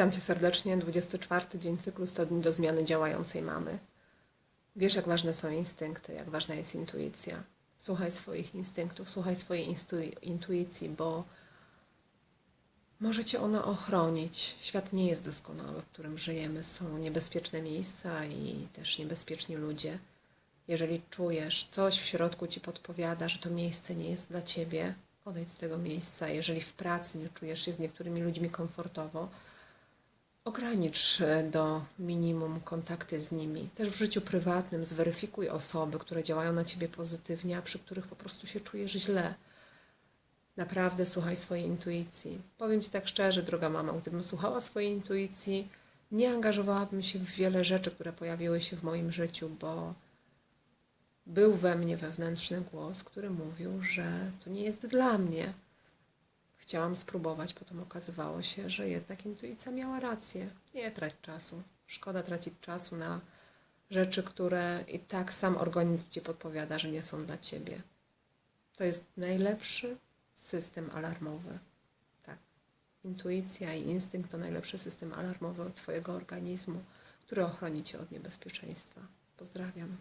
Witam Cię serdecznie. 24 dzień cyklu 100 dni do zmiany działającej mamy. Wiesz, jak ważne są instynkty, jak ważna jest intuicja. Słuchaj swoich instynktów, słuchaj swojej intuicji, bo może Cię ona ochronić. Świat nie jest doskonały, w którym żyjemy. Są niebezpieczne miejsca i też niebezpieczni ludzie. Jeżeli czujesz, coś w środku Ci podpowiada, że to miejsce nie jest dla Ciebie, odejdź z tego miejsca. Jeżeli w pracy nie czujesz się z niektórymi ludźmi komfortowo, Ogranicz do minimum kontakty z nimi. Też w życiu prywatnym zweryfikuj osoby, które działają na ciebie pozytywnie, a przy których po prostu się czujesz źle. Naprawdę słuchaj swojej intuicji. Powiem ci tak szczerze, droga mama, gdybym słuchała swojej intuicji, nie angażowałabym się w wiele rzeczy, które pojawiły się w moim życiu, bo był we mnie wewnętrzny głos, który mówił, że to nie jest dla mnie Chciałam spróbować, potem okazywało się, że jednak intuicja miała rację. Nie trać czasu. Szkoda tracić czasu na rzeczy, które i tak sam organizm ci podpowiada, że nie są dla ciebie. To jest najlepszy system alarmowy. Tak. Intuicja i instynkt to najlepszy system alarmowy twojego organizmu, który ochroni cię od niebezpieczeństwa. Pozdrawiam.